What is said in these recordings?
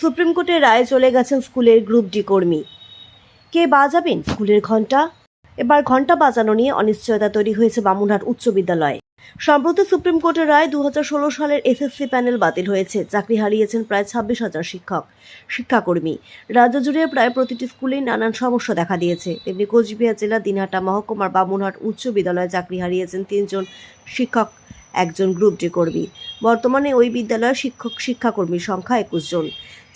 Supreme কোর্টের রায়ে চলে গেছেন স্কুলের গ্রুপ ডি কর্মী। কে বাজাবেন স্কুলের ঘণ্টা এবার ঘণ্টা বাজানো নিয়ে অনিশ্চয়তা তৈরি হয়েছে বামুনহাট উচ্চ বিদ্যালয়ে। সম্প্রতি সুপ্রিম কোর্টের রায় দু হাজার ষোলো সালের এসএসসি প্যানেল বাতিল হয়েছে। চাকরি হারিয়েছেন প্রায় ছাব্বিশ হাজার শিক্ষক, শিক্ষাকর্মী। রাজ্য জুড়ে প্রায় প্রতিটি স্কুলেই নানান সমস্যা দেখা দিয়েছে। তেমনি কোচবিহার জেলা দিনহাটা মহকুমার বামুনহাট উচ্চ বিদ্যালয়ে চাকরি হারিয়েছেন তিনজন শিক্ষক। একজন গ্রুপ ডি কর্মী। বর্তমানে ওই বিদ্যালয়ের শিক্ষক শিক্ষাকর্মীর সংখ্যা একুশ জন।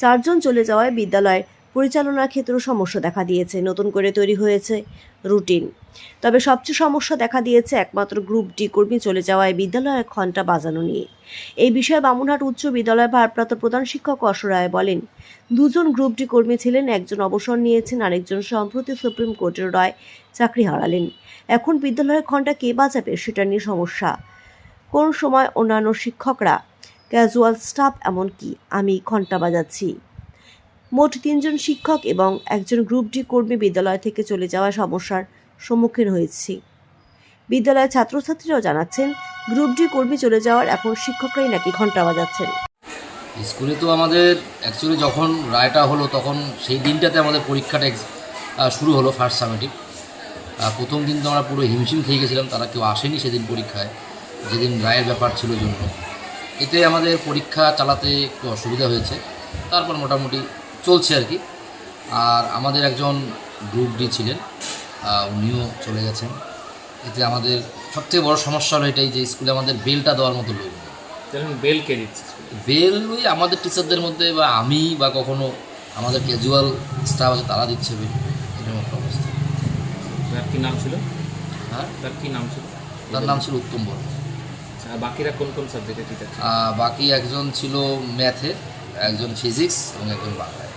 চারজন চলে যাওয়ায় বিদ্যালয়ের পরিচালনার ক্ষেত্রেও সমস্যা দেখা দিয়েছে। নতুন করে তৈরি হয়েছে রুটিন তবে সবচেয়ে সমস্যা দেখা দিয়েছে একমাত্র গ্রুপ ডি কর্মী চলে যাওয়ায় বিদ্যালয়ের ঘণ্টা বাজানো নিয়ে। এই বিষয়ে বামুনহাট উচ্চ বিদ্যালয়ের ভারপ্রাপ্ত প্রধান শিক্ষক অসরায় বলেন, দুজন গ্রুপ ডি কর্মী ছিলেন, একজন অবসর নিয়েছেন, আরেকজন সম্প্রতি সুপ্রিম কোর্টের রায় চাকরি হারালেন। এখন বিদ্যালয়ের ঘণ্টা কে বাজাবে সেটা নিয়ে সমস্যা। কোন সময় অন্যান্য শিক্ষকরা ক্যাজুয়াল স্টাফ এমনকি আমি ঘণ্টা বাজাচ্ছি। মোট তিনজন শিক্ষক এবং একজন গ্রুপ ডি কর্মী বিদ্যালয় থেকে চলে যাওয়া সমস্যার সম্মুখীন হয়েছি। বিদ্যালয়ের ছাত্রছাত্রীরাও জানাচ্ছেন গ্রুপ ডি কর্মী চলে যাওয়ার এখন শিক্ষকরাই নাকি ঘণ্টা বাজাচ্ছেন। স্কুলে তো আমাদের অ্যাকচুয়ালি যখন রায়টা হলো তখন সেই দিনটাতে আমাদের পরীক্ষাটা শুরু হলো ফার্স্ট সামেটিভ প্রথম দিন তো আমরা পুরো হিমশিম খেয়ে গেছিলাম, তারা কেউ আসেনি সেদিন পরীক্ষায়। যেদিন রায়ের ব্যাপার ছিল জন্য। এতে আমাদের পরীক্ষা চালাতে একটু অসুবিধা হয়েছে। তারপর মোটামুটি চলছে আর কি। আর আমাদের একজন গ্রুপ ডি ছিলেন উনিও চলে গেছেন। এতে আমাদের সবথেকে বড় সমস্যা হলো এটাই যে স্কুলে আমাদের বেলটা দেওয়ার মতো লোক। বেল কে দিচ্ছে বেল ওই আমাদের টিচারদের মধ্যে বা আমি বা কখনো আমাদের ক্যাজুয়াল স্টাফ আছে তারা দিচ্ছে বেল। এরকম একটা অবস্থা। তার কি নাম ছিল? হ্যাঁ? তার কি নাম ছিল? তার নাম ছিল উত্তম বর্মা আচ্ছা, আর বাকিরা কোন কোন সাবজেক্টে টিচার ছিল? বাকি একজন ছিল ম্যাথে একজন ফিজিক্স এবং একজন বাংলায়।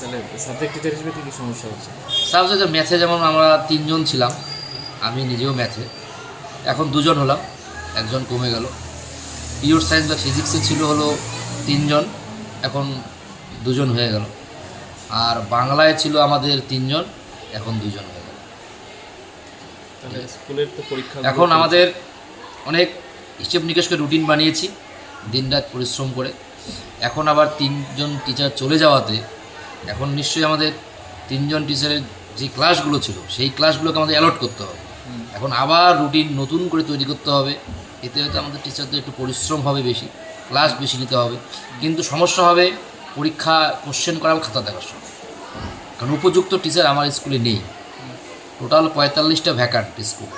তাহলে সাবজেক্ট টিচার হিসেবে কি কি সমস্যা হচ্ছে? সাবজেক্টে ম্যাথে যেমন আমরা তিনজন ছিলাম আমি নিজেও ম্যাথে এখন দুজন হলাম একজন কমে গেল। পিওর সায়েন্স বা ফিজিক্সে ছিল হলো তিনজন এখন দুজন হয়ে গেল। আর বাংলায় ছিল আমাদের তিনজন এখন দুজন হয়ে গেল। তাহলে পরীক্ষা এখন আমাদের অনেক হিসেব নিকেশ করে রুটিন বানিয়েছি দিনরাত পরিশ্রম করে। এখন আবার তিনজন টিচার চলে যাওয়াতে এখন নিশ্চয়ই আমাদের তিনজন টিচারের যে ক্লাসগুলো ছিল সেই ক্লাসগুলোকে আমাদের অ্যালট করতে হবে। এখন আবার রুটিন নতুন করে তৈরি করতে হবে। এতে হয়তো আমাদের টিচারদের একটু পরিশ্রম হবে বেশি ক্লাস বেশি নিতে হবে। কিন্তু সমস্যা হবে পরীক্ষা কোশ্চেন করা খাতা দেখার সময়। কারণ উপযুক্ত টিচার আমার স্কুলে নেই। টোটাল পঁয়তাল্লিশটা ভ্যাকান্ট স্কুল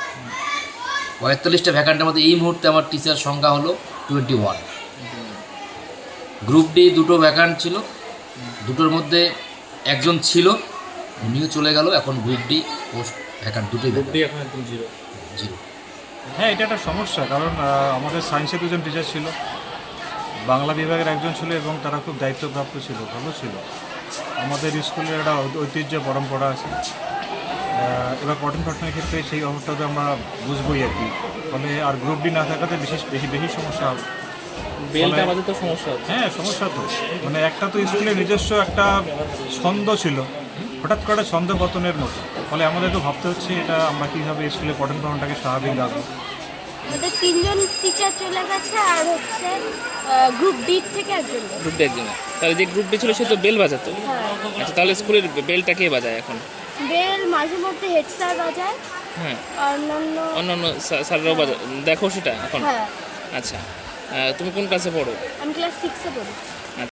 পঁয়তাল্লিশটা ভ্যাকান্টের মধ্যে এই মুহূর্তে আমার টিচার সংখ্যা হলো টোয়েন্টি ওয়ান গ্রুপ ডি দুটো ভ্যাকান্ট ছিল। দুটোর মধ্যে একজন ছিল উনিও চলে গেল এখন গ্রুপ ডি পোস্ট ভ্যাকান্ট দুটোই গ্রুপটি এখন একদম জিরো জিরো হ্যাঁ এটা একটা সমস্যা কারণ আমাদের সায়েন্সে দুজন টিচার ছিল। বাংলা বিভাগের একজন ছিল এবং তারা খুব দায়িত্বপ্রাপ্ত ছিল ভালো ছিল। আমাদের স্কুলের একটা ঐতিহ্য পরম্পরা আছে। এবার পঠন পাঠনের ক্ষেত্রে সেই অভাবটা তো আমরা বুঝবোই আর কি। ফলে আর গ্রুপ ডি না থাকাতে বিশেষ বেশি বেশি সমস্যা হবে। বেলটা আমাদের তো সমস্যা হ্যাঁ সমস্যা তো। মানে একটা তো স্কুলের নিজস্ব একটা ছন্দ ছিল। হঠাৎ করে ছন্দ পতনের মতো। ফলে আমাদেরকে ভাবতে হচ্ছে এটা আমরা কীভাবে স্কুলে পঠন পাঠনটাকে স্বাভাবিক রাখব। আমাদের তিনজন টিচার চলে গেছে আর হচ্ছে গ্রুপ ডি থেকে একজন গ্রুপ ডি একজনের। তাহলে যে গ্রুপ ডি ছিল সে তো বেল বাজাতো। হ্যাঁ। আচ্ছা তাহলে স্কুলের বেলটা কে বাজায় এখন? বেল মাঝে মধ্যে হেড স্যার বাজায়। হ্যাঁ। অন্যান্য অন্যান্য স্যার- স্যাররাও বাজায়। দেখো সেটা এখন। হ্যাঁ। আচ্ছা। তুমি কোন ক্লাসে পড়ো? আমি ক্লাস সিক্সে পড়ি।